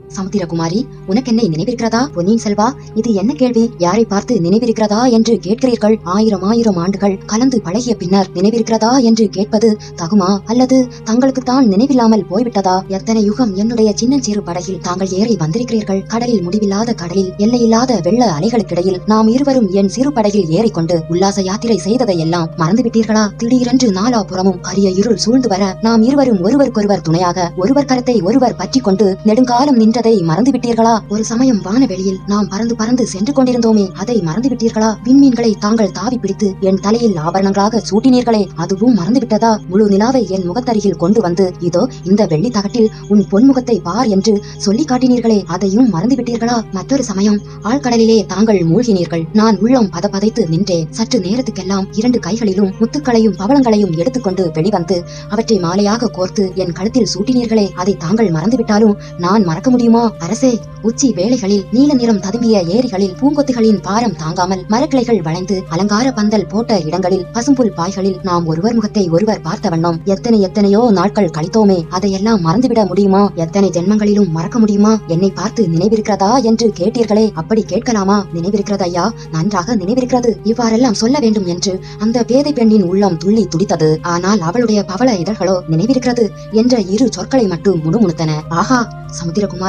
சமுத்திரகுமாரி உனக்கு என்ன நினைவிருக்கிறதா? பொன்னியின் செல்வா இது என்ன கேள்வி? யாரை பார்த்து நினைவிருக்கிறதா என்று கேட்கிறீர்கள்? ஆயிரம் ஆயிரம் ஆண்டுகள் கலந்து பழகிய பின்னர் நினைவிருக்கிறதா என்று கேட்பது தகுமா? அல்லது தங்களுக்குத்தான் நினைவில்லாமல் போய்விட்டதா? எத்தனை யுகம் என்னுடைய சின்னஞ்சிறு படகில் தாங்கள் ஏறி வந்திருக்கிறீர்கள்? கடலில் முடிவில்லாத கடலில் எல்லையில்லாத வெள்ள அலைகளுக்கிடையில் நாம் இருவரும் என் சிறு படகில் ஏறிக்கொண்டு உல்லாச யாத்திரை செய்ததையெல்லாம் மறந்துவிட்டீர்களா? திடீரென்று நாலாபுறமும் கரிய இருள் சூழ்ந்து வர நாம் இருவரும் ஒருவருக்கொருவர் துணையாக ஒருவர் கரத்தை ஒருவர் பற்றி கொண்டு நெடுங்காலம் நின்றதை மறந்து விட்டீர்களா ஒரு சமயம் வானவெளியில் நாம் பறந்து பறந்து சென்று கொண்டிருந்தோமே அதை மறந்து விட்டீர்களா விண்மீன்களை தாங்கள் தாவி பிடித்து என் தலையில் ஆபரணங்களாக சூட்டினீர்களே அதுவும் மறந்து விட்டதா முழு நிலாவை என் முகத்தருகில் கொண்டு வந்து இதோ இந்த வெள்ளி தகட்டில் உன் பொன்முகத்தை பார் என்று சொல்லி காட்டினீர்களே அதையும் மறந்து விட்டீர்களா மற்றொரு சமயம் ஆழ்கடலிலே தாங்கள் மூழ்கினீர்கள். நான் உள்ளம் பதபதைத்து நின்றேன். சற்று நேரத்துக்கெல்லாம் இரண்டு கைகளிலும் முத்துக்களையும் பவளங்களையும் எடுத்துக்கொண்டு வெளிவந்து அவற்றை மாலையாக கோர்த்து என் கழுத்தில் சூட்டினீர்களே அதை தாங்கள் மறந்துவிட்டாலும் நான் மறக்க முடியுமா அரசே? உச்சி வேளைகளில் நீல நிறம் ததும்பிய ஏரிகளில் பூங்கொத்துகளின் பாரம் தாங்காமல் மரக்கிளைகள் வளைந்து அலங்கார பந்தல் போட்ட இடங்களில் பசும்புல் பாய்களில் நாம் ஒருவர் முகத்தை ஒருவர் பார்த்த வண்ணம் எத்தனை எத்தனையோ நாட்கள் கழித்தோமே அதையெல்லாம் மறந்துவிட முடியுமா? எத்தனை ஜென்மங்களிலும் மறக்க முடியுமா? என்னை பார்த்து நினைவிருக்கிறதா என்று கேட்டீர்களே அப்படி கேட்கலாமா? நினைவிருக்கிறது ஐயா நன்றாக நினைவிருக்கிறது. இவ்வாறெல்லாம் சொல்ல வேண்டும் என்று அந்த பேதை பெண்ணின் உள்ளம் துள்ளி துடித்தது. ஆனால் அவளுடைய பவள இதழ்களோ நினைவிருக்கிறது என்ற இரு சொற்களை மட்டும் முணுமுணுத்தன. ஆஹா சமுத்திரகுமார்!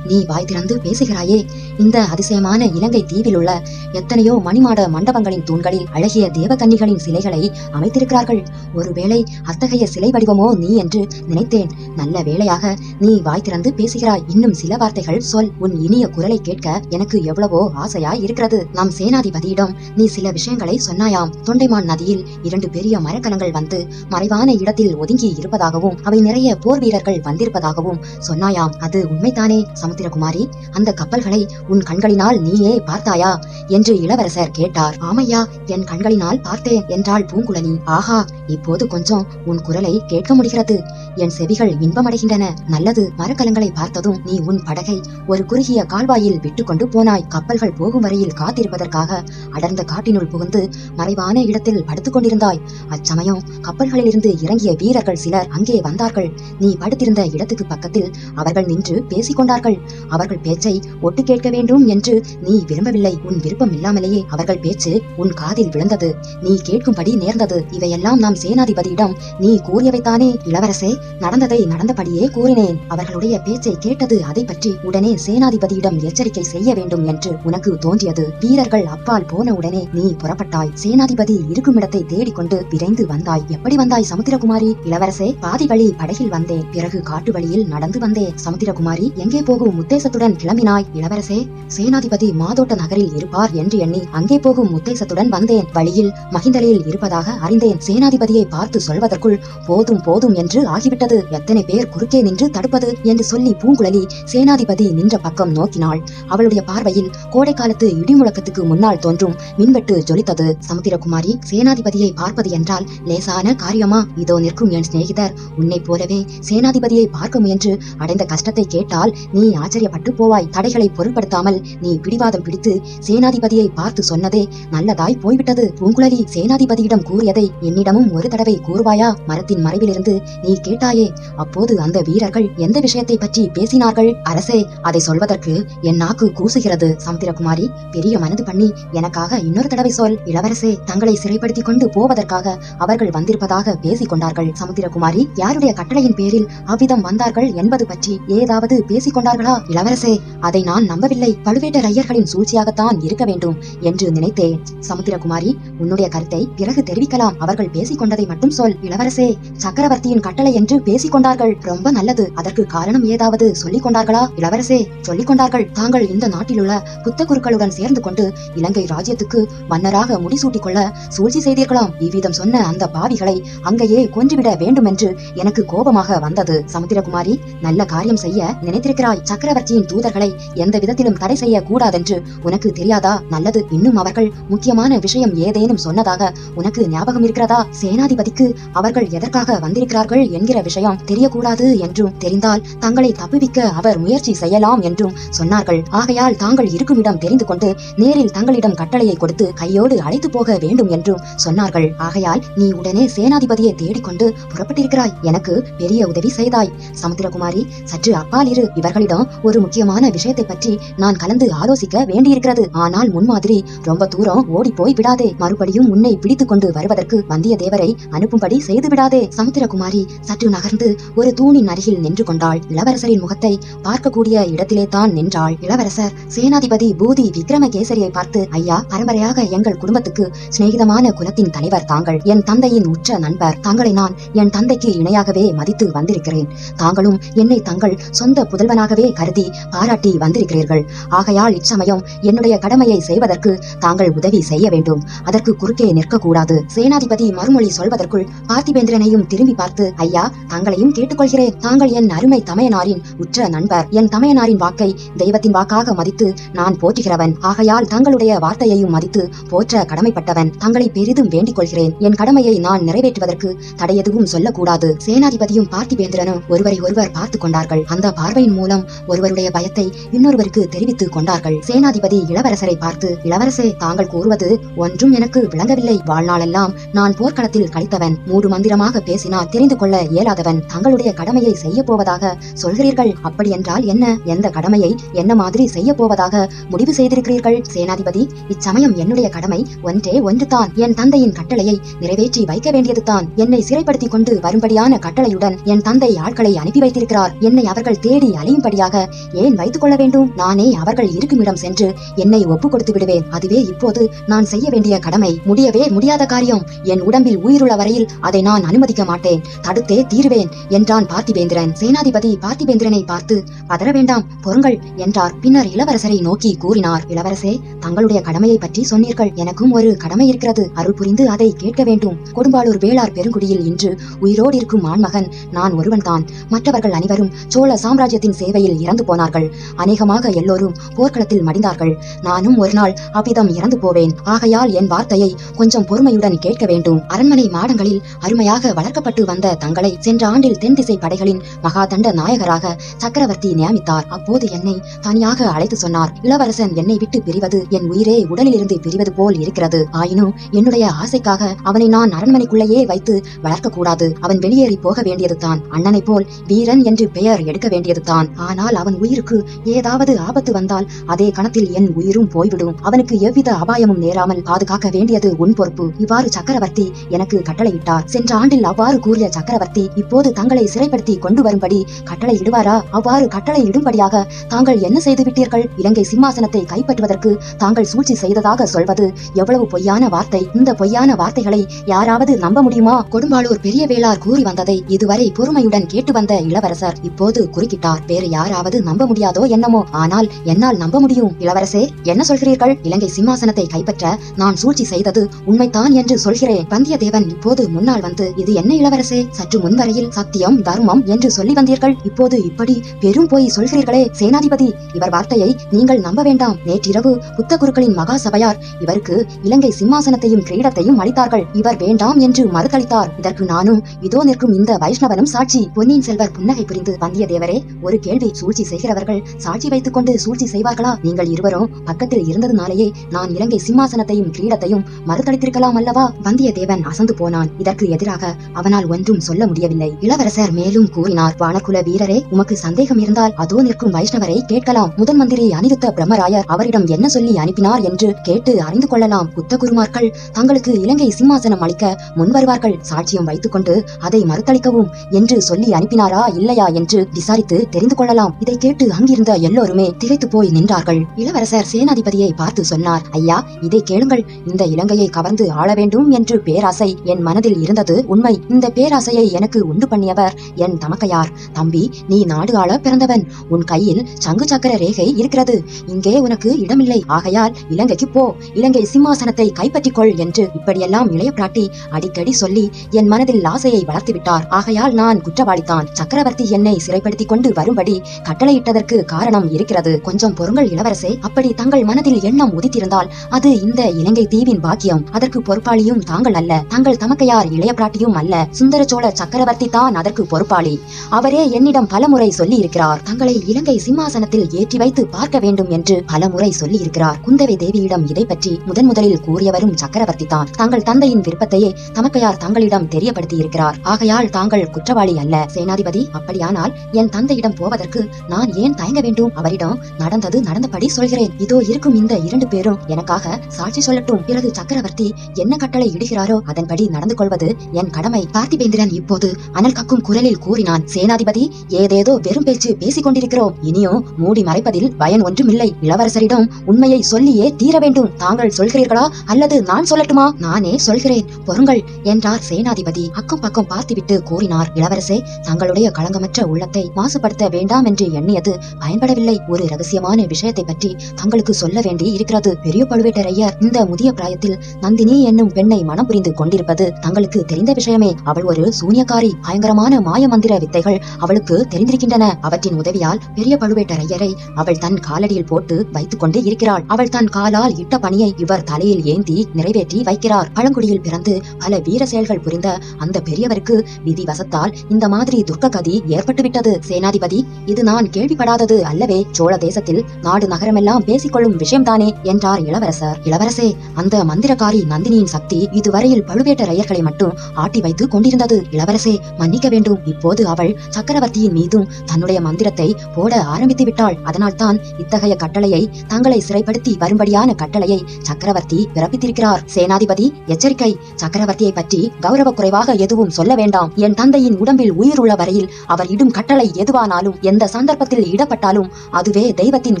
நீ வாய் திறந்து பேசுகிறாயே. இந்த அதிசயமான இலங்கை தீவில் உள்ள எத்தனையோ மணிமாட மண்டபங்களின் தூண்களில் அழகிய தேவகன்னிகளின் சிலைகளை அமைத்திருக்கிறார்கள். ஒருவேளை அத்தகைய சிலை வடிவமோ நீ என்று நினைத்தேன். நல்ல வேளையாக நீ வாய் திறந்து பேசுகிறாய். இன்னும் சில வார்த்தைகள் சொல். உன் இனிய குரலை கேட்க எனக்கு எவ்வளவோ ஆசையாய் இருக்கிறது நம் சேனாதிபதியிடம் நீ சில விஷயங்களை சொன்னாயாம். தொண்டைமான் நதியில் இரண்டு பெரிய மரக்கலங்கள் வந்து மறைவான இடத்தில் ஒதுங்கி இருப்பதாகவும் அவை நிறைய போர் வீரர்கள் வந்திருப்பதாகவும் சொன்னாயாம். அது உண்மைதான்? சமுத்திரகுமாரி அந்த கப்பல்களை உன் கண்களினால் நீயே பார்த்தாயா? என்று இளவரசர் கேட்டார். ஆமையா என் கண்களினால் பார்த்தேன் என்றாள் பூங்குழலி. ஆஹா இப்போது கொஞ்சம் உன் குரலை கேட்க முடிகிறது. என் செவிகள் இன்பமடைகின்றன. நல்லது மரக்கலங்களை பார்த்ததும் நீ உன் படகை ஒரு குறுகிய கால்வாயில் விட்டுக்கொண்டு போனாய். கப்பல்கள் போகும் வரையில் காத்திருப்பதற்காக அடர்ந்த காட்டினுள் புகுந்து மறைவான இடத்தில் படுத்துக்கொண்டிருந்தாய். அச்சமயம் கப்பல்களிலிருந்து இறங்கிய வீரர்கள் சிலர் அங்கே வந்தார்கள். நீ படுத்திருந்த இடத்துக்கு பக்கத்தில் அவர்கள் நின்று பேசிக்கொண்டார்கள். அவர்கள் பேச்சை ஒட்டு கேட்க வேண்டும் என்று நீ விரும்பவில்லை. உன் விருப்பம் இல்லாமலேயே அவர்கள் பேச்சு உன் காதில் விழுந்தது. நீ கேட்கும்படி நேர்ந்தது. இவையெல்லாம் நாம் சேனாதிபதியிடம் நீ கூறியவைத்தானே இளவரசே? நடந்ததை நடந்தபடியே கூறினேன். அவர்களுடைய பேச்சை கேட்டது அதை பற்றி உடனே சேனாதிபதியிடம் எச்சரிக்கை செய்ய வேண்டும் என்று உனக்கு தோன்றியது. வீரர்கள் அப்பால் போன உடனே நீ புறப்பட்டாய். சேனாதிபதி இருக்கும் இடத்தை தேடிக்கொண்டு விரைந்து வந்தாய். எப்படி வந்தாய் சமுத்திரகுமாரி? இளவரசே பாதி வழி படகில் வந்தேன் பிறகு காட்டு வழியில் நடந்து வந்தேன் சமுத்திரகுமாரி எங்கே போகும் உத்தேசத்துடன் கிளம்பினாய்? இளவரசே சேனாதிபதி மாதோட்ட நகரில் இருப்பார் என்று எண்ணி அங்கே போகும் உத்தேசத்துடன் வந்தேன். வழியில் மகிந்தலையில் இருப்பதாக அறிந்தேன். சேனாதிபதியை பார்த்து சொல்வதற்குள் போதும் போதும் என்று ஆகிவிட்டது. எத்தனை பேர் குறுக்கே நின்று தடுப்பது என்று சொல்லி பூங்குழலி சேனாதிபதி நின்ற பக்கம் நோக்கினாள். அவளுடைய பார்வையில் கோடை காலத்து இடிமுழக்கத்துக்கு முன்னால் தோன்றும் மின்வெட்டு ஜொலித்தது. சமுத்திரகுமாரி சேனாதிபதியை பார்ப்பது என்றால் லேசான காரியமா? இதோ நிற்கும் என் சிநேகிதர். உன்னை போலவே சேனாதிபதியை பார்க்க முயன்று அடைந்த கஷ்டத்தை கேட்டால் நீ ஆச்சரியப்பட்டு போவாய். தடைகளை பொருட்படுத்தாமல் நீ பிடிவாதம் பிடித்து சேனாதிபதியை பார்த்து சொன்னதே நல்லதாய் போய்விட்டது. பூங்குழலி சேனாதிபதியிடம் கூறியதை என்னிடமும் ஒரு தடவை கூறுவாயா? மரத்தின் மறைவிலிருந்து நீ கேட்ட கேட்டாயே அப்போது அந்த வீரர்கள் எந்த விஷயத்தை பற்றி பேசினார்கள்? அரசே அதை சொல்வதற்கு என் நாக்கு கூசுகிறது சமுத்திரகுமாரி பெரிய மனது பண்ணி எனக்காக இன்னொரு தடவை சொல். இளவரசே தங்களை சிறைப்படுத்திக் கொண்டு போவதற்காக அவர்கள் வந்திருப்பதாக பேசிக் கொண்டார்கள் சமுத்திரகுமாரி. யாருடைய கட்டளையின் பேரில் அவ்விதம் வந்தார்கள் என்பது பற்றி ஏதாவது பேசிக் கொண்டார்களா? இளவரசே அதை நான் நம்பவில்லை. பழுவேட்டரையர்களின் சூழ்ச்சியாகத்தான் இருக்க வேண்டும் என்று நினைத்தேன் சமுத்திரகுமாரி. உன்னுடைய கருத்தை பிறகு தெரிவிக்கலாம். அவர்கள் பேசிக் கொண்டதை மட்டும் சொல். இளவரசே சக்கரவர்த்தியின் கட்டளை என்று என்று பேசிக் கொண்டார்கள் ரொம்ப நல்லது. அதற்கு காரணம் ஏதாவது சொல்லிக் கொண்டார்களா இளவரசே சொல்லிக் கொண்டார்கள் தாங்கள் இந்த நாட்டிலுள்ள புத்த குருக்களுடன் சேர்ந்து கொண்டு இலங்கை ராஜ்யத்துக்கு மன்னராக முடிசூட்டிக் கொள்ள சூழ்ச்சி செய்தீர்களாம். இவ்விதம் சொன்ன அந்த பாவிகளை அங்கேயே கொன்றுவிட வேண்டும் என்று எனக்கு கோபமாக வந்தது. சமுத்திரகுமாரி நல்ல காரியம் செய்ய நினைத்திருக்கிறாய். சக்கரவர்த்தியின் தூதர்களை எந்த விதத்திலும் தடை செய்ய கூடாதென்று உனக்கு தெரியாதா? நல்லது. இன்னும் அவர்கள் முக்கியமான விஷயம் ஏதேனும் சொன்னதாக உனக்கு ஞாபகம் இருக்கிறதா? சேனாதிபதிக்கு அவர்கள் எதற்காக வந்திருக்கிறார்கள் என்கிற விஷயம் தெரியக்கூடாது என்றும் தெரிந்தால் தங்களை தப்புவிக்க அவர் முயற்சி செய்யலாம் என்றும் சொன்னார்கள். ஆகையால் தாங்கள் இருக்குமிடம் தெரிந்து கொண்டு நேரில் தங்களிடம் கட்டளையை கொடுத்து கையோடு அழைத்து போக வேண்டும் என்றும் சொன்னார்கள். ஆகையால் நீ உடனே சேனாதிபதியை தேடிக்கொண்டு புறப்பட்டிருக்கிறாய். எனக்கு பெரிய உதவி செய்தாய். சமுத்திரகுமாரி சற்று அப்பால் இரு. இவர்களிடம் ஒரு முக்கியமான விஷயத்தை பற்றி நான் கலந்து ஆலோசிக்க வேண்டியிருக்கிறது. ஆனால் முன்மாதிரி ரொம்ப தூரம் ஓடி போய் விடாதே. மறுபடியும் உன்னை பிடித்துக் கொண்டு வருவதற்கு வந்தியத்தேவரை அனுப்பும்படி செய்து விடாதே சமுத்திரகுமாரி சற்று நகர்ந்து ஒரு தூணின் அருகில் நின்று கொண்டாள். இளவரசரின் முகத்தை பார்க்கக்கூடிய இடத்திலே தான் நின்றாள். இளவரசர் சேனாதிபதி பூதி விக்ரமகேசரியை பார்த்து ஐயா பரம்பரையாக எங்கள் குடும்பத்துக்கு சிநேகிதமான குலத்தின் தலைவர் தாங்கள். என் தந்தையின் உற்ற நண்பர். தாங்களை நான் என் தந்தைக்கு இணையாகவே மதித்து வந்திருக்கிறேன். தாங்களும் என்னை தங்கள் சொந்த புதல்வனாகவே கருதி பாராட்டி வந்திருக்கிறீர்கள். ஆகையால் இச்சமயம் என்னுடைய கடமையை செய்வதற்கு தாங்கள் உதவி செய்ய வேண்டும். அதற்கு குறுக்கே நிற்கக்கூடாது. சேனாதிபதி மறுமொழி சொல்வதற்குள் பார்த்திபேந்திரனையும் திரும்பி பார்த்து ஐயா தங்களையும் கேட்டுக்கொள்கிறேன். தாங்கள் என் அருமை தமையனாரின் உற்ற நண்பர். என் தமையனாரின் வாக்கை தெய்வத்தின் வாக்காக மதித்து நான் போற்றுகிறவன். ஆகையால் தங்களுடைய வார்த்தையையும் மதித்து போற்ற கடமைப்பட்டவன். தங்களை பெரிதும் வேண்டிக் கொள்கிறேன் என் கடமையை நான் நிறைவேற்றுவதற்கு தடையெதுவும் சொல்லக்கூடாது. சேனாதிபதியும் பார்த்திபேந்திரனும் ஒருவரை ஒருவர் பார்த்துக் கொண்டார்கள். அந்த பார்வையின் மூலம் ஒருவருடைய பயத்தை இன்னொருவருக்கு தெரிவித்துக் கொண்டார்கள். சேனாதிபதி இளவரசரை பார்த்து இளவரசே தாங்கள் கூறுவது ஒன்றும் எனக்கு விளங்கவில்லை. வாழ்நாளெல்லாம் நான் போர்க்களத்தில் கழித்தவன். மூடு மந்திரமாக பேசினால் தெரிந்து கொள்ள இயலாதவன் தங்களுடைய கடமையை செய்ய போவதாக சொல்கிறீர்கள். அப்படி என்றால் என்ன? எந்த கடமையை என்ன மாதிரி செய்ய போவதாக முடிவு செய்திருக்கிறீர்கள்? சேனாதிபதி இச்சமயம் என்னுடைய கடமை ஒன்றே ஒன்றுதான். என் தந்தையின் கட்டளையை நிறைவேற்றி வைக்க வேண்டியதுதான். என்னை சிறைப்படுத்திக் கொண்டு வரும்படியான கட்டளையுடன் என் தந்தை ஆட்களை அனுப்பி வைத்திருக்கிறார். என்னை அவர்கள் தேடி அழியும்படியாக ஏன் வைத்துக் கொள்ள வேண்டும்? நானே அவர்கள் இருக்குமிடம் சென்று என்னை ஒப்புக் கொடுத்து விடுவேன். அதுவே இப்போது நான் செய்ய வேண்டிய கடமை. முடியவே முடியாத காரியம். என் உடம்பில் உயிருள்ள வரையில் அதை நான் அனுமதிக்க மாட்டேன். தடுத்தே தீருவேன் என்றான் பார்த்திபேந்திரன். சேனாதிபதி பார்த்திபேந்திரனை பார்த்து பதற வேண்டாம் பொறுங்கள் என்றார். பின்னர் இளவரசரை நோக்கி கூறினார் இளவரசே தங்களுடைய கடமையை பற்றி சொன்னீர்கள். எனக்கும் ஒரு கடமை இருக்கிறது. அருள் புரிந்து அதை கேட்க வேண்டும். கொடும்பாளூர் வேளார் பெருங்குடியில் இன்று உயிரோடு இருக்கும் ஆண்மகன் நான் ஒருவன்தான். மற்றவர்கள் அனைவரும் சோழ சாம்ராஜ்யத்தின் சேவையில் இறந்து போனார்கள். அநேகமாக எல்லோரும் போர்க்களத்தில் மடிந்தார்கள். நானும் ஒரு நாள் அவ்விதம் இறந்து போவேன். ஆகையால் என் வார்த்தையை கொஞ்சம் பொறுமையுடன் கேட்க வேண்டும். அரண்மனை மாடங்களில் அருமையாக வளர்க்கப்பட்டு வந்த தங்களை சென்ற ஆண்டில் தென் திசை படைகளின் மகாதண்ட நாயகராக சக்கரவர்த்தி நியமித்தார். அப்போது என்னை தனியாக அழைத்து சொன்னார். இளவரசன் என்னை விட்டு பிரிவது என் உயிரே உடலிலிருந்து பிரிவது போல் இருக்கிறது. ஆயினும் என்னுடைய ஆசைக்காக அவனை நான் அரண்மனைக்குள்ளேயே வைத்து வளர்க்க கூடாது அவன் வெளியேறி போக வேண்டியதுதான் அண்ணனைப் போல் வீரன் என்று பெயர் எடுக்க வேண்டியதுதான் ஆனால் அவன் உயிருக்கு ஏதாவது ஆபத்து வந்தால் அதே கணத்தில் என் உயிரும் போய்விடும். அவனுக்கு எவ்வித அபாயமும் நேராமல் பாதுகாக்க வேண்டியது உன் பொறுப்பு. இவ்வாறு சக்கரவர்த்தி எனக்கு கட்டளையிட்டார். சென்ற ஆண்டில் அவ்வாறு கூறிய சக்கரவர்த்தி இப்போது தங்களை சிறைப்படுத்தி கொண்டு வரும்படி கட்டளை இடுவாரா? அவ்வாறு கட்டளை இடும்படியாக தாங்கள் என்ன செய்து விட்டீர்கள்? இலங்கை சிம்மாசனத்தை கைப்பற்றுவதற்கு தாங்கள் சூழ்ச்சி செய்ததாக சொல்வது எவ்வளவு பொய்யான வார்த்தை. இந்த பொய்யான வார்த்தைகளை யாராவது நம்ப முடியுமா? கொடும்பாளூர் பெரிய வேளார் கூறி வந்ததை இதுவரை பொறுமையுடன் கேட்டு வந்த இளவரசர் இப்போது குறுக்கிட்டார். வேறு யாராவது நம்ப முடியாதோ என்னமோ. ஆனால் என்னால் நம்ப முடியும். இளவரசே என்ன சொல்கிறீர்கள்? இலங்கை சிம்மாசனத்தை கைப்பற்ற நான் சூழ்ச்சி செய்தது உண்மைத்தான் என்று சொல்கிறேன். வந்தியத்தேவன் இப்போது முன்னால் வந்து இது என்ன இளவரசே? சற்று வரையில் சத்தியம் தர்மம் என்று சொல்லி வந்தீர்கள். இப்போது இப்படி பெரும் போய் சொல்கிறீர்களே சேனாதிபதி. இவர் வார்த்தையை நீங்கள் நம்ப வேண்டாம். நேற்றிரவு புத்த குருக்களின் மகா சபையார் இவருக்கு இலங்கை சிம்மாசனத்தையும் கிரீடத்தையும் அளித்தார்கள். இவர் வேண்டாம் என்று மறுதளித்தார் இதற்கு நானும் இதோ நிற்கும் இந்த வைஷ்ணவனும் சாட்சி. பொன்னியின் செல்வர் புன்னகை புரிந்து வந்தியத்தேவரே ஒரு கேள்வி சூழ்ச்சி செய்கிறவர்கள் சாட்சி வைத்துக் கொண்டு சூழ்ச்சி செய்வார்களா? நீங்கள் இருவரும் பக்கத்தில் இருந்ததுனாலேயே நான் இலங்கை சிம்மாசனத்தையும் கிரீடத்தையும் மறுதளித்திருக்கலாம் அல்லவா? வந்தியத்தேவன் அசந்து போனான். இதற்கு எதிராக அவனால் ஒன்றும் சொல்ல முடியவில்லை. இளவரசர் மேலும் கூறினார் வானகுல வீரரே உமக்கு சந்தேகம் இருந்தால் அதோ நிற்கும் வைஷ்ணவரை கேட்கலாம். முதன் மந்திரி அனிருத்த பிரம்மராயர் அவரிடம் என்ன சொல்லி அனுப்பினார் என்று கேட்டு அறிந்து கொள்ளலாம். புத்த குருமார்கள் தங்களுக்கு இலங்கை சிம்மாசனம் அளிக்க முன்வருவார்கள் சாட்சியம் வைத்துக் கொண்டு அதை மறுத்தளிக்கவும் என்று சொல்லி அனுப்பினாரா இல்லையா என்று விசாரித்து தெரிந்து கொள்ளலாம். இதை கேட்டு அங்கிருந்த எல்லோருமே திகைத்து போய் நின்றார்கள். இளவரசர் சேனாதிபதியை பார்த்து சொன்னார் ஐயா இதை கேளுங்கள். இந்த இலங்கையை கவர்ந்து ஆள வேண்டும் என்று பேராசை என் மனதில் இருந்தது உண்மை. இந்த பேராசையை எனக்கு உண்டு பண்ணியவர். என் தமக்கையார் தம்பி நீ நாடு ஆள பிறந்தவன். உன் கையில் சங்கு சக்கர ரேகை இருக்கிறது. இங்கே உனக்கு இடமில்லை. ஆகையால் இலங்கைக்கு போ. இலங்கை சிம்மாசனத்தை கைப்பற்றிக் கொள் என்று இப்படியெல்லாம் இளைய பிராட்டி அடிக்கடி சொல்லி என் மனதில் ஆசையை வளர்த்து விட்டார் ஆகையால் நான் குற்றவாளித்தான். சக்கரவர்த்தி என்னை சிறைப்படுத்திக் கொண்டு வரும்படி கட்டளையிட்டதற்கு காரணம் இருக்கிறது. கொஞ்சம் பொறுங்கள் இளவரசே. அப்படி தங்கள் மனதில் எண்ணம் உதித்திருந்தால் அது இந்த இலங்கை தீவின் பாக்கியம். அதற்கு பொறுப்பாளியும் தாங்கள் அல்ல. தங்கள் தமக்கையார் இளைய பிராட்டியும் அல்ல. சுந்தர சோழ சக்கர சக்கரவர்த்தி தான் அதற்கு பொறுப்பாளி. அவரே என்னிடம் பலமுறை சொல்லி இருக்கிறார் தங்களை இலங்கை சிம்மாசனத்தில் ஏற்றி வைத்து பார்க்க வேண்டும் என்று பலமுறை சொல்லி இருக்கிறார் குந்தவை தேவியிடம் இதை பற்றி முதன் முதலில் கூறியவரும் சக்கரவர்த்தி தான். தங்கள் தந்தையின் விருப்பத்தையே தமக்கையார் தங்களிடம் தெரியப்படுத்தி இருக்கிறார் ஆகையால் தாங்கள் குற்றவாளி அல்ல. சேனாதிபதி அப்படியானால் என் தந்தையிடம் போவதற்கு நான் ஏன் தயங்க வேண்டும்? அவரிடம் நடந்தது நடந்தபடி சொல்கிறேன். இதோ இருக்கும் இந்த இரண்டு பேரும் எனக்காக சாட்சி சொல்லட்டும். பிறகு சக்கரவர்த்தி என்ன கட்டளை இடுகிறாரோ அதன்படி நடந்து கொள்வது என் கடமை. பார்த்திபேந்திரன் இப்போது அனல் கக்கும் குரலில் கூறினான் சேனாதிபதி ஏதேதோ வெறும் பேச்சு பேசிக் கொண்டிருக்கிறோம் இனியும் மூடி மறைப்பதில் பயன் ஒன்றுமில்லை. இளவரசரிடம் உண்மையை சொல்லியே தீர வேண்டும். தாங்கள் சொல்கிறீர்களா? அல்லது நான் சொல்லட்டுமா? நானே சொல்கிறேன். பொறுங்கள் என்றார் சேனாதிபதி. அக்கம் பக்கம் பார்த்துவிட்டு கூறினார் இளவரசே தங்களுடைய களங்கமற்ற உள்ளத்தை மாசுபடுத்த வேண்டாம் என்று எண்ணியது பயன்படவில்லை. ஒரு ரகசியமான விஷயத்தை பற்றி தங்களுக்கு சொல்ல வேண்டி இருக்கிறது. பெரிய பழுவேட்டரையர் இந்த முதிய பிராயத்தில் நந்தினி என்னும் பெண்ணை மனம் புரிந்து கொண்டிருப்பது தங்களுக்கு தெரிந்த விஷயமே. அவள் ஒரு சூனியக்காரி பயங்கரமான மாயமந்திர வித்தைகள் அவளுக்கு தெரிந்திருக்கின்றன. அவற்றின் உதவியால் பெரிய பழுவேட்டரையரை அவள் தன் காலடியில் போட்டு வைத்துக் கொண்டு இருக்கிறாள். அவள் தன் காலால் இட்ட பணியை இவர் தலையில் ஏந்தி நிறைவேற்றி வைக்கிறார். பழங்குடியில் பிறந்து பல வீர செயல்கள் புரிந்த அந்த பெரியவருக்கு விதி வசத்தால் இந்த மாதிரி துர்க்க கதி ஏற்பட்டுவிட்டது. சேனாதிபதி இது நான் கேள்விப்படாதது அல்லவே. சோழ தேசத்தில் நாடு நகரமெல்லாம் பேசிக்கொள்ளும் விஷயம்தானே என்றார் இளவரசர். இளவரசே அந்த மந்திரக்காரி நந்தினியின் சக்தி இதுவரையில் பழுவேட்டரையர்களை மட்டும் ஆட்டி வைத்து கொண்டிருந்தது. இளவரசே மன்னிக்க வேண்டும். இப்போது அவள் சக்கரவர்த்தியின் மீதும் தன்னுடைய மந்திரத்தை போட ஆரம்பித்து விட்டாள். அதனால்தான் இத்தகைய கட்டளையை தங்களை சிறைப்படுத்தி வரும்படியான கட்டளையை சக்கரவர்த்தி பிறப்பித்திருக்கிறார். சேனாதிபதி எச்சரிக்கை. சக்கரவர்த்தியை பற்றி கௌரவ குறைவாக எதுவும் சொல்ல வேண்டாம். என் தந்தையின் உடம்பில் உயிர் உள்ள வரையில் அவர் இடும் கட்டளை எதுவானாலும் எந்த சந்தர்ப்பத்தில் இடப்பட்டாலும் அதுவே தெய்வத்தின்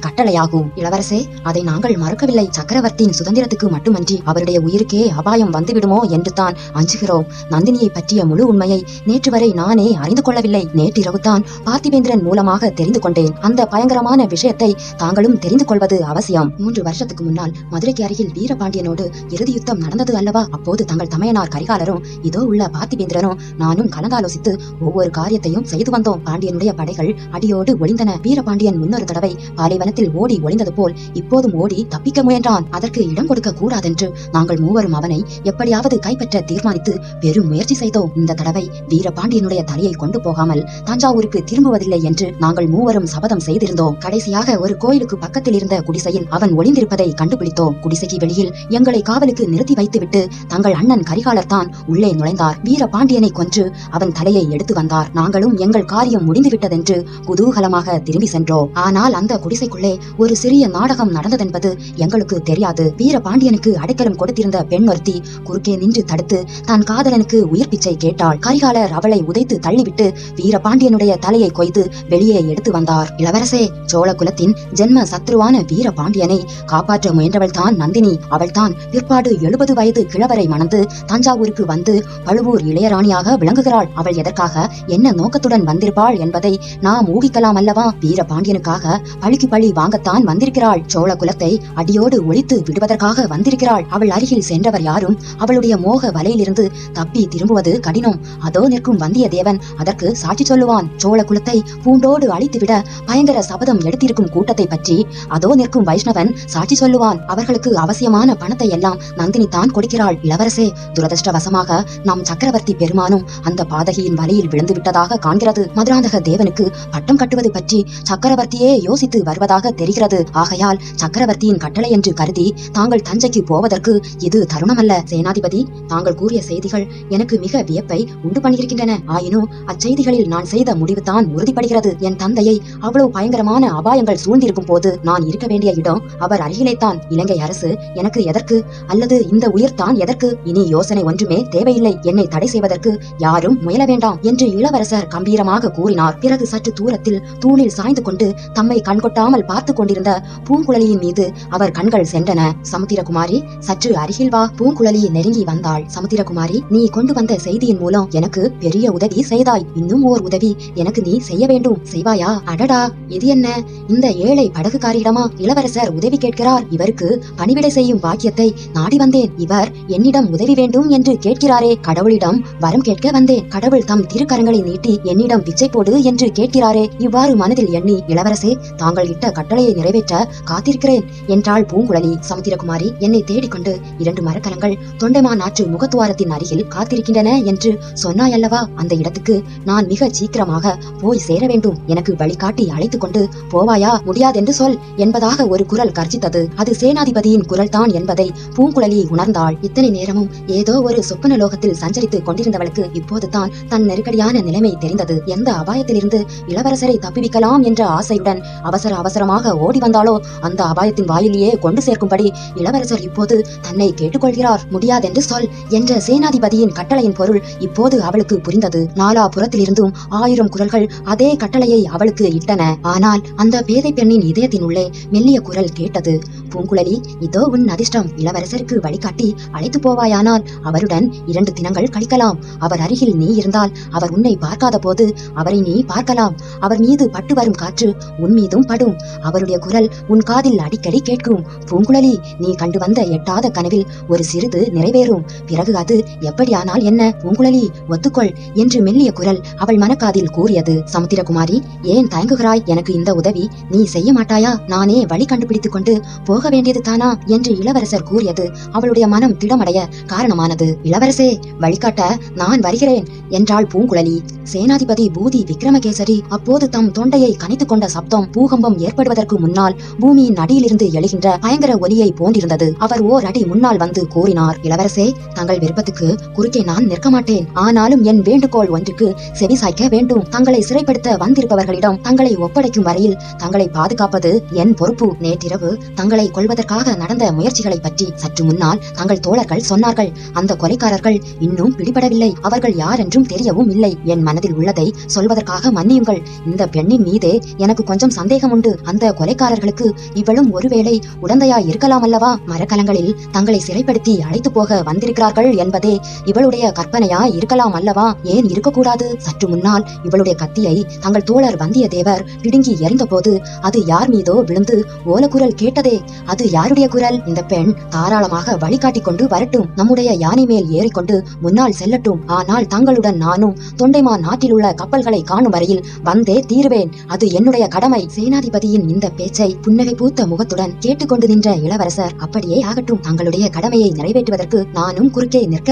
கட்டளையாகும். இளவரசே அதை நாங்கள் மறுக்கவில்லை. சக்கரவர்த்தியின் சுதந்திரத்துக்கு மட்டுமன்றி அவருடைய உயிருக்கே அபாயம் வந்துவிடுமோ என்று தான் அஞ்சுகிறோம். நந்தினியை பற்றிய முழு உண்மையை நேற்று வரை நானே அறிந்து கொள்ளவில்லை. நேற்றிரவு தான் பார்த்திபேந்திரன் மூலமாக தெரிந்து கொண்டேன். அந்த பயங்கரமான விஷயத்தை தாங்களும் தெரிந்து கொள்வது அவசியம். மூன்று வருஷத்துக்கு முன்னால் மதுரைக்கு அருகில் வீரபாண்டியனோடு இறுதி யுத்தம் நடந்தது அல்லவா? அப்போது தங்கள் தமையனார் கரிகாலரும் இதோ உள்ள பார்த்திபேந்திரனும் நானும் கலந்தாலோசித்து ஒவ்வொரு காரியத்தையும் செய்து வந்தோம். பாண்டியனுடைய படைகள் அடியோடு ஒளிந்தன. வீரபாண்டியன் முன்னொரு தடவை பாலைவனத்தில் ஓடி ஒளிந்தது போல் இப்போதும் ஓடி தப்பிக்க முயன்றான். அதற்கு இடம் கொடுக்க கூடாதென்று நாங்கள் மூவரும் அவனை எப்படியாவது கைப்பற்ற தீர்மானித்து பெரும் முயற்சி செய்தோம். இந்த தடவை வீரபாண்டியனுடைய தலையை கொண்டு போகாமல் தஞ்சாவூருக்கு திரும்புவதில்லை என்று நாங்கள் மூவரும் சபதம் செய்திருந்தோம். கடைசியாக ஒரு கோயிலுக்கு பக்கத்தில் இருந்த குடிசையில் அவன் ஒளிந்திருப்பதை கண்டுபிடித்தோம். குடிசைக்கு வெளியில் எங்களை காவலுக்கு நிறுத்தி வைத்துவிட்டு தங்கள் அண்ணன் கரிகாலர் தான் உள்ளே நுழைந்தார். வீரபாண்டியனை கொன்று அவன் தலையை எடுத்து வந்தார். நாங்களும் எங்கள் காரியம் முடிந்துவிட்டதென்று குதூகலமாக திரும்பி சென்றோம். ஆனால் அந்த குடிசைக்குள்ளே ஒரு சிறிய நாடகம் நடந்ததென்பது எங்களுக்கு தெரியாது. வீரபாண்டியனுக்கு அடைக்கலம் கொடுத்திருந்த பெண் ஒருத்தி குறுக்கே நின்று தடுத்து தன் காதலனுக்கு உயிர் பிச்சை கேட்டாள். கரிகாலர் அவளை உதைத்து தள்ளிவிட்டு வீரபாண்டியனுடைய தலையை கொய்து வெளியே எடுத்து வந்தார். இளவரசே சோழ குலத்தின் ஜென்ம சத்ருவான வீரபாண்டியனை காப்பாற்ற முயன்றவள் தான் நந்தினி. அவள்தான் பிற்பாடு எழுபது வயது கிழவரை மணந்து தஞ்சாவூருக்கு வந்து பழுவூர் இளையராணியாக விளங்குகிறாள். அவள் எதற்காக என்ன நோக்கத்துடன் வந்திருப்பாள் என்பதை நாம் ஊகிக்கலாம் அல்லவா? வீரபாண்டியனுக்காக பழிக்கு பழி வாங்கத்தான் வந்திருக்கிறாள். சோழ குலத்தை அடியோடு ஒழித்து விடுவதற்காக வந்திருக்கிறாள். அவள் அருகில் சென்றவர் யாரும் அவளுடைய மோக வலையிலிருந்து தப்பி திரும்புவது கடினம். அதோ நிற்கும் வந்தியத்தேவன் அதற்கு சாட்சி சொல்லுவான். சோழ குலத்தை பூண்டோடு அழித்துவிட பயங்கர சபதம் எடுத்திருக்கும் கூட்டத்தை பற்றி அதோ நிற்கும் வைஷ்ணவன் சாட்சி சொல்லுவான். அவர்களுக்கு அவசியமான பணத்தை எல்லாம் நந்தினி தான் கொடுக்கிறாள். இளவரசே துரதிருஷ்டவசமாக நம் சக்கரவர்த்தி பெருமானும் அந்த பாதகியின் வலையில் விழுந்து விட்டதாக காண்கிறது. மதுராந்தக தேவனுக்கு பட்டம் கட்டுவது பற்றி சக்கரவர்த்தியே யோசித்து வருவதாக தெரிகிறது. ஆகையால் சக்கரவர்த்தியின் கட்டளை என்று கருதி தாங்கள் தஞ்சைக்கு போவதற்கு இது தருணமல்ல. சேனாதிபதி தாங்கள் கூறிய செய்திகள் எனக்கு மிக வியப்பை உண்டு பண்ணி பண்ணியிருக்கின்றன ஆயினும் அச்செய்திகளில் நான் செய்த முடிவுதான் உறுதிப்படுகிறது. என் தந்தையை அவ்வளவு பயங்கரமான அபாயங்கள் சூழ்ந்திருக்கும் போது நான் இருக்க வேண்டிய இடம் அவர் அருகிலேதான். இலங்கை அரசு எனக்கு எதற்கு? அல்லது இந்த உயிர் தான் எதற்கு? இனி யோசனை ஒன்றுமே தேவையில்லை. என்னை தடை செய்வதற்கு யாரும் முயல வேண்டாம் என்று இளவரசர் கம்பீரமாக கூறினார். பிறகு சற்று தூரத்தில் தூணில் சாய்ந்து கொண்டு தம்மை கண்கொட்டாமல் பார்த்து கொண்டிருந்த பூங்குழலியின் மீது அவர் கண்கள் சென்றன. சமுத்திரகுமாரி சற்று அருகில் வா. பூங்குழலி நெருங்கி வந்தாள். சமுத்திரகுமாரி நீ கொண்டு வந்த செய்தியின் மூலம் எனக்கு பெரிய உதவி செய்தாய். இன்னும் ஓர் உதவி. எனக்கு நீ செய்ய வேண்டும். செய்வாயா? அடடா. இது என்ன? இந்த ஏழை படகுக்காரியிடமா இளவரசர் உதவி கேட்கிறார். இவருக்கு பணிவிடை செய்யும் பாக்கியத்தை நாடி வந்தேன். இவர் என்னிடம் உதவி வேண்டும் என்று கேட்கிறாரே. கடவுளிடம் வரம் கேட்க வந்தேன். கடவுள் தம் திருக்கரங்களை நீட்டி என்னிடம் பிச்சை போடு என்று கேட்கிறாரே. இவ்வாறு மனதில் எண்ணி இளவரசே தாங்கள் இட்ட கட்டளையை நிறைவேற்ற காத்திருக்கிறேன். என்றாள் பூங்குழலி. சமுத்திரகுமாரி என்னை தேடிக்கொண்டு இரண்டு மரக்கலங்கள் தொண்டைமான் ஆற்று முகத்துவாரத்தின் அருகில் காத்திருக்கின்றன என்று சொன்னாய்? அல்லவா? அந்த இடத்துக்கு நான் மிக சீக்கிரமாக போய் சேர வேண்டும். எனக்கு வழிகாட்டி அழைத்து கொண்டு போவாயா? முடியாதென்று சொல் என்பதாக ஒரு குரல் கர்ஜித்தது. அது சேனாதிபதியின் குரல் தான் என்பதை பூங்குழலி உணர்ந்தாள். இத்தனை நேரமும் ஏதோ ஒரு சொப்பன லோகத்தில் சஞ்சரித்துக் கொண்டிருந்தவளுக்கு இப்போதுதான் தன் நெருக்கடியான நிலைமை தெரிந்தது. எந்த அபாயத்திலிருந்து இளவரசரை தப்பிவிக்கலாம் என்ற ஆசையுடன் அவசர அவசரமாக ஓடி வந்தாலோ அந்த அபாயத்தின் வாயிலேயே கொண்டு சேர்க்கும்படி இளவரசர் இப்போது தன்னை கேட்டுக்கொள்கிறார். முடியாதென்று சொல் என்ற சேனாதிபதியின் கட்டளையின் பொருள் இப்போது அவளுக்கு புரிந்தது. நாலாபுறத்திலிருந்தும் ஆயிரம் குரல்கள் அதே கட்டளையை அவளுக்கு இட்டன. ஆனால் அந்த பேதை பெண்ணின் இதயத்தின் உள்ளே மெல்லிய குரல் கேட்டது. பூங்குழலி இதோ உன் அதிர்ஷ்டம். இளவரசருக்கு வழிகாட்டி அழைத்து போவாயானால் அவருடன் இரண்டு தினங்கள் கழிக்கலாம். அவர் அருகில் நீ இருந்தால் அவர் உன்னை பார்க்காத போது அவரை நீ பார்க்கலாம். அவர் மீது பட்டு வரும் காற்று உன் மீதும் படும். அவருடைய குரல் உன் காதில் அடிக்கடி கேட்கும். பூங்குழலி நீ கண்டு வந்த எட்டாத கனவில் ஒரு சிறிது நிறைவேறும். பிறகு அது எப்படியானால் என்ன? பூங்குழலி ஒத்து ஒத்துக்கொள் என்று மெல்லிய குரல் அவள் மனக்காதில் கூறியது. சமுத்திரகுமாரி ஏன் தயங்குகிறாய்? எனக்கு இந்த உதவி நீ செய்ய மாட்டாயா? நானே வழி கண்டுபிடித்துக் கொண்டு போக வேண்டியது தானா? என்று இளவரசர் கூறியது அவளுடைய மனம் திடமடைய காரணமானது. இளவரசே வழிகாட்ட நான் வருகிறேன் என்றாள் பூங்குழலி. சேனாதிபதி பூதி விக்ரமகேசரி அப்போது தம் தொண்டையை கனைத்துக் கொண்ட சப்தம் பூகம்பம் ஏற்படுவதற்கு முன்னால் பூமியின் அடியிலிருந்து எழுகின்ற பயங்கர ஒலியை போன்றிருந்தது. அவர் ஓர் அடி முன்னால் வந்து கூறினார். இளவரசே தங்கள் விருப்பத்துக்கு குறுக்கே நான் நிற்க மாட்டேன் ஆனாலும் என் வேண்டுகோள் ஒன்றுக்கு செவிசாய்க்க வேண்டும். தங்களை சிறைப்படுத்த வந்திருப்பவர்களிடம் தங்களை ஒப்படைக்கும் வரையில் தங்களை பாதுகாப்பது என் பொறுப்பு. நேற்றிரவு தங்களை கொள்வதற்காக நடந்த முயற்சிகளை பற்றி சற்று முன்னால் தங்கள் தோழர்கள் சொன்னார்கள். அந்த கொலைக்காரர்கள் இன்னும் பிடிபடவில்லை. அவர்கள் யார் என்றும் தெரியவும் இல்லை. என் மனதில் உள்ளதை சொல்வதற்காக மன்னியுங்கள். இந்த பெண்ணின் மீதே எனக்கு கொஞ்சம் சந்தேகம் உண்டு அந்த கொலைக்காரர்களுக்கு இவளும் ஒருவேளை உடந்தையா இருக்கலாம் அல்லவா மரக்கலங்களில் தங்களை சிறைப்படுத்தி அழைத்து போக வந்திருக்கிறார்கள் என்பதே இவளுடைய கற்பனையா இருக்கலாம் அல்லவா? அல்லவா ஏன் இருக்கக்கூடாது? சற்று முன்னால் இவளுடைய கத்தியை தங்கள் தோழர் வந்தியத்தேவர் பிடுங்கி எறிந்தபோது அது யார் மீதோ விழுந்து ஓலக்குரல் கேட்டதே. அது யாருடைய குரல்? இந்த பெண் தாராளமாக வழிகாட்டி கொண்டு வரட்டும். நம்முடைய யானை மேல் ஏறிக்கொண்டு முன்னால் செல்லட்டும். ஆனால் தங்களுடன் நானும் தொண்டைமா நாட்டில் உள்ள கப்பல்களை காணும் வரையில் வந்தே தீருவேன். அது என்னுடைய கடமை. சேனாதிபதியின் இந்த பேச்சை புன்னகை பூத்த முகத்துடன் கேட்டுக்கொண்டு நின்ற இளவரசர் அப்படியே ஆகட்டும். தங்களுடைய கடமையை நிறைவேற்றுவதற்கு நானும் குறுக்கே நிற்க